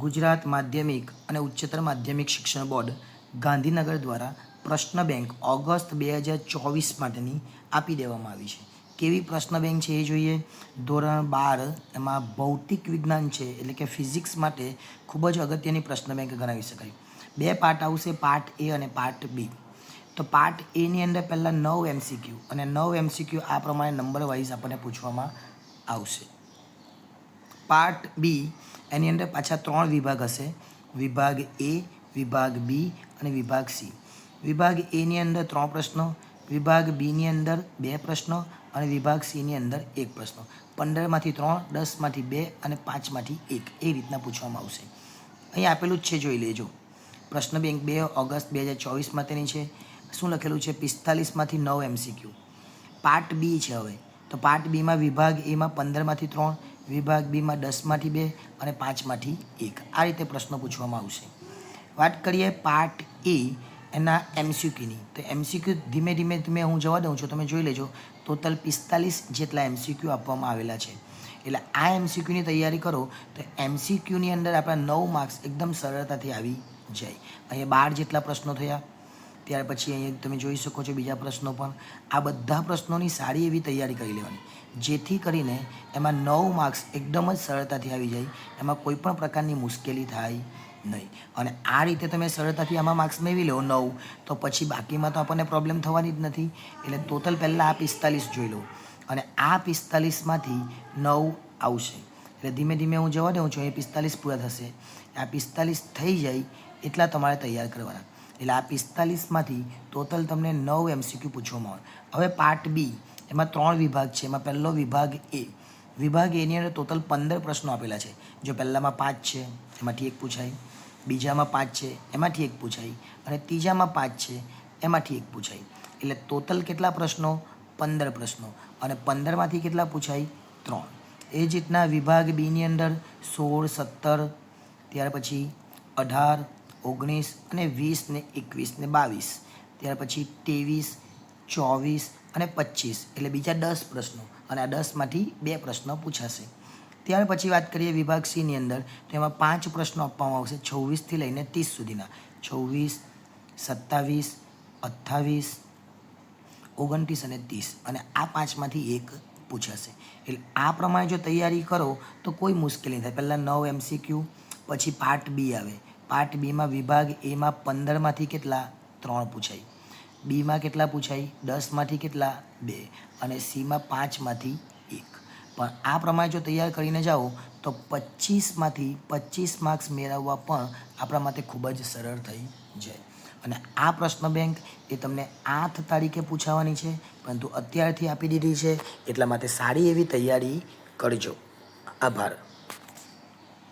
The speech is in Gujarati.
ગુજરાત માધ્યમિક અને ઉચ્ચતર માધ્યમિક શિક્ષણ બોર્ડ ગાંધીનગર દ્વારા પ્રશ્ન બેંક ઓગસ્ટ બે હજાર ચોવીસ માટેની આપી દેવામાં આવી છે. કેવી પ્રશ્ન બેંક છે એ જોઈએ? ધોરણ બાર એમાં ભૌતિક વિજ્ઞાન છે એટલે કે ફિઝિક્સ માટે ખૂબ જ અગત્યની પ્રશ્ન બેંક ગણાવી શકાય. બે પાર્ટ આવશે, પાર્ટ એ અને પાર્ટ બી. તો પાર્ટ એની અંદર પહેલાં નવ એમસીક્યુ અને નવ એમસીક્યુ આ પ્રમાણે નંબર વાઇઝ આપણને પૂછવામાં આવશે. પાર્ટ બી એની અંદર પાછા ત્રણ વિભાગ હશે. વિભાગ એ વિભાગ બી અને વિભાગ સી વિભાગ એની અંદર ત્રણ પ્રશ્નો, વિભાગ બીની અંદર બે પ્રશ્નો અને વિભાગ સીની અંદર એક પ્રશ્નો. પંદરમાંથી ત્રણ, દસમાંથી બે અને પાંચમાંથી એક. એ રીતના પૂછવામાં આવશે. અહીં આપેલું જ છે, જોઈ લેજો. પ્રશ્ન બેંક બે ઓગસ્ટ બે હજાર ચોવીસ માટેની છે. શું લખેલું છે? પિસ્તાલીસમાંથી નવ એમસીક્યુ. પાર્ટ બી છે હવે. તો પાર્ટ બીમાં વિભાગ એમાં પંદરમાંથી ત્રણ, વિભાગ બીમાં દસમાંથી બે અને પાંચમાંથી એક. આ રીતે પ્રશ્નો પૂછવામાં આવશે. વાત કરીએ પાર્ટ એ એના એમસીક્યુની તો એમસીક્યુ ધીમે ધીમે ધીમે હું જવા દઉં છું, તમે જોઈ લેજો. ટોટલ પિસ્તાલીસ જેટલા એમસીક્યુ આપવામાં આવેલા છે. એટલે આ એમસીક્યુની તૈયારી કરો, તો એમસીક્યુની અંદર આપણા નવ માર્ક્સ એકદમ સરળતાથી આવી જાય. અહીંયા બાર જેટલા પ્રશ્નો થયા. ત્યાર પછી અહીંયા તમે જોઈ શકો છો બીજા પ્રશ્નો પણ. આ બધા પ્રશ્નોની સારી એવી તૈયારી કરી લેવાની. જેથી કરીને એમાં નવ માર્ક્સ એકદમ જ સરળતાથી આવી જાય. એમાં કોઈ પણ પ્રકારની મુશ્કેલી થાય નહીં. અને આ રીતે તમે સરળતાથી આમાં માર્ક્સ મેળવી લો, નવ, તો પછી બાકીમાં તો આપણને પ્રોબ્લેમ થવાની જ નથી. એટલે ટોટલ પહેલાં આ પિસ્તાલીસ જોઈ લો. અને આ પિસ્તાલીસમાંથી નવ આવશે. એટલે ધીમે ધીમે હું જવા દઉં છું, એ પિસ્તાલીસ પૂરા થશે. આ પિસ્તાલીસ થઈ જાય એટલા તમારે તૈયાર કરવાના. એટલે આ પિસ્તાલીસમાંથી ટોટલ તમને નવ એમસીક્યુ પૂછવામાં આવે. હવે પાર્ટ બી એમાં ત્રણ વિભાગ છે. એમાં પહેલો વિભાગ એ વિભાગ એની અંદર ટોટલ પંદર પ્રશ્નો આપેલા છે. જો પહેલામાં પાંચ છે, એમાંથી એક પૂછાય. બીજામાં પાંચ છે, એમાંથી એક પૂછાય. અને ત્રીજામાં પાંચ છે, એમાંથી એક પૂછાય. એટલે ટોટલ કેટલા પ્રશ્નો? પંદર પ્રશ્નો. અને પંદરમાંથી કેટલા પૂછાય? ત્રણ. એ જ રીતના વિભાગ બીની અંદર સોળ, સત્તર, ત્યાર પછી અઢાર ઓગણીસ અને વીસ ને એકવીસ ને બાવીસ. ત્યાર પછી ત્રેવીસ, ચોવીસ અને પચીસ. એટલે બીજા દસ પ્રશ્નો. અને આ દસમાંથી બે પ્રશ્નો પૂછાશે. ત્યાર પછી વાત કરીએ વિભાગ સીની અંદર. તો એમાં પાંચ પ્રશ્નો આપવામાં આવશે છવ્વીસથી લઈને ત્રીસ સુધીના. છવ્વીસ, સત્તાવીસ, અઠ્ઠાવીસ, ઓગણત્રીસ અને ત્રીસ. અને આ પાંચમાંથી એક પૂછાશે. એટલે આ પ્રમાણે જો તૈયારી કરો તો કોઈ મુશ્કેલી નહીં થાય. પહેલાં નવ એમસીક્યુ, પછી પાર્ટ બી આવે. પાર્ટ બીમાં વિભાગ એમાં પંદરમાંથી કેટલા? ત્રણ પૂછાય. બીમાં કેટલા પૂછાય? દસમાંથી કેટલા? બે. અને સીમાં પાંચમાંથી એક. પણ આ પ્રમાણે જો તૈયાર કરીને જાઓ, તો પચીસમાંથી પચીસ માર્ક્સ મેળવવા પણ આપણા માટે ખૂબ જ સરળ થઈ જાય. અને આ પ્રશ્ન બેંક એ તમને આઠ તારીખે પૂછાવાની છે, પરંતુ અત્યારથી આપી દીધી છે, એટલા માટે સારી એવી તૈયારી કરજો. આભાર.